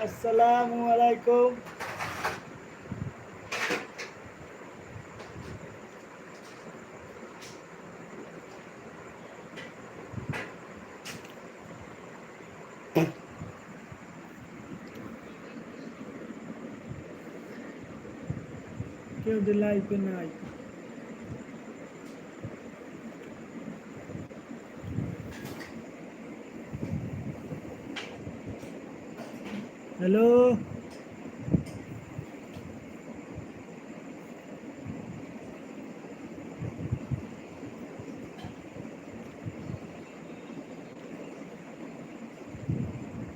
আসসালামু আলাইকুম কেউ লাইফে নাই হ্যালো?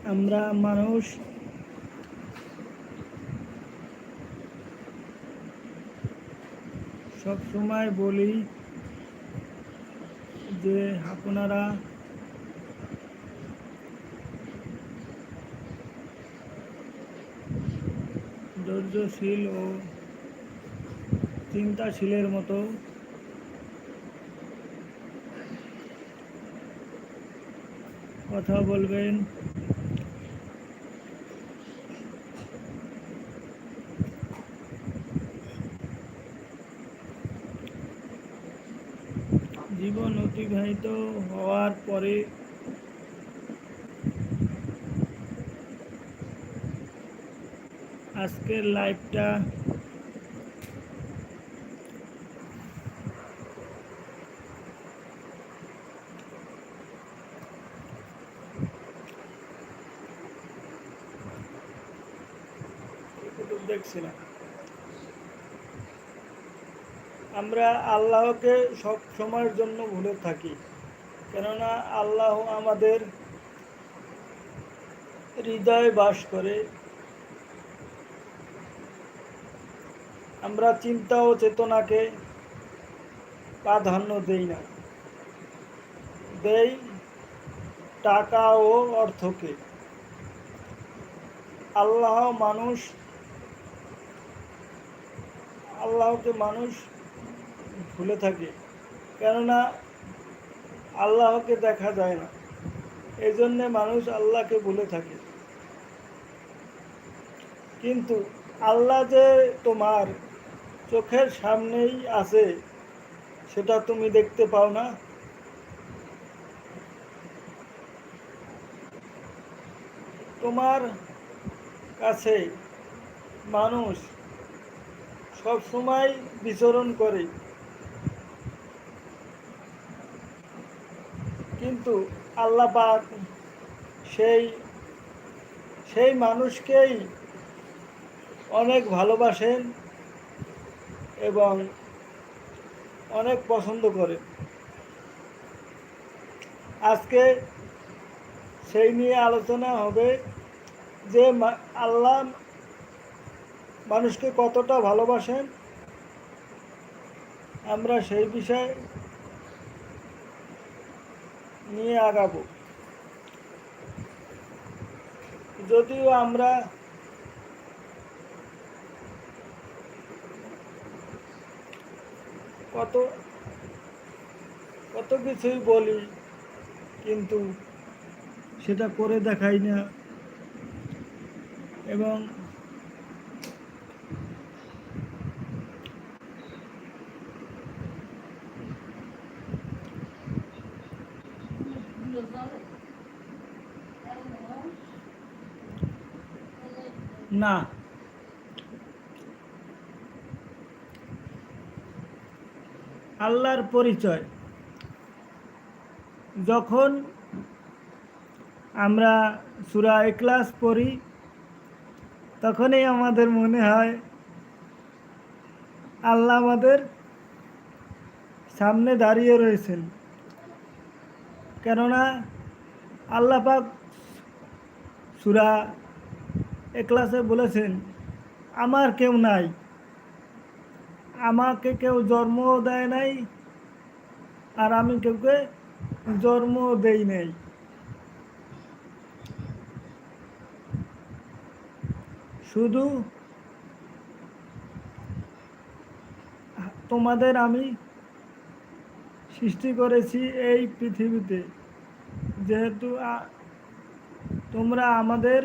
আমরা মানুষ। সব সময় বলি যে আপনারা ধৈর্যশীল ও চিন্তাশীলের মতো কথা বলবেন। জীবন অতিবাহিত হওয়ার পরে আজকের লাইভটা দেখছি না আমরা আল্লাহকে সব সময়ের জন্য ভুলে থাকি, কেননা আল্লাহ আমাদের হৃদয়ে বাস করে। আমরা চিন্তা ও চেতনাকে প্রাধান্য দেই না। দেই টাকা ও অর্থকে। আল্লাহ মানুষ, আল্লাহকে মানুষ ভুলে থাকে, কেননা আল্লাহকে দেখা যায় না। এই জন্যে মানুষ আল্লাহকে ভুলে থাকে। কিন্তু আল্লাহ যে তোমার চোখের সামনেই আছে, সেটা তুমি দেখতে পাও না। তোমার কাছে মানুষ সব সময় বিচরণ করে। কিন্তু আল্লাহ পাক সেই সেই মানুষকেই অনেক ভালোবাসেন। এবং অনেক পছন্দ করে। আজকে সেই নিয়ে আলোচনা হবে যে আল্লাহ মানুষকে কতটা ভালোবাসেন। আমরা সেই বিষয়ে নিয়ে আগাবো। যদিও আমরা কত কত কিছুই বলি কিন্তু সেটা করে দেখাই না। এবং না। আল্লাহর পরিচয়। যখন আমরা সুরা ক্লাস পড়ি, তখনই আমাদের মনে হয়, আল্লাহ আমাদের সামনে দাঁড়িয়ে রয়েছেন। কেননা আল্লাহ পাক সুরা ক্লাসে বলেছেন, আমার কেউ নাই। আমাকে কেউ জন্মও দেয় নাই আর আমি কেউকে জন্মও দেই নাই। শুধু তোমাদের আমি সৃষ্টি করেছি এই পৃথিবীতে। যেহেতু তোমরা আমাদের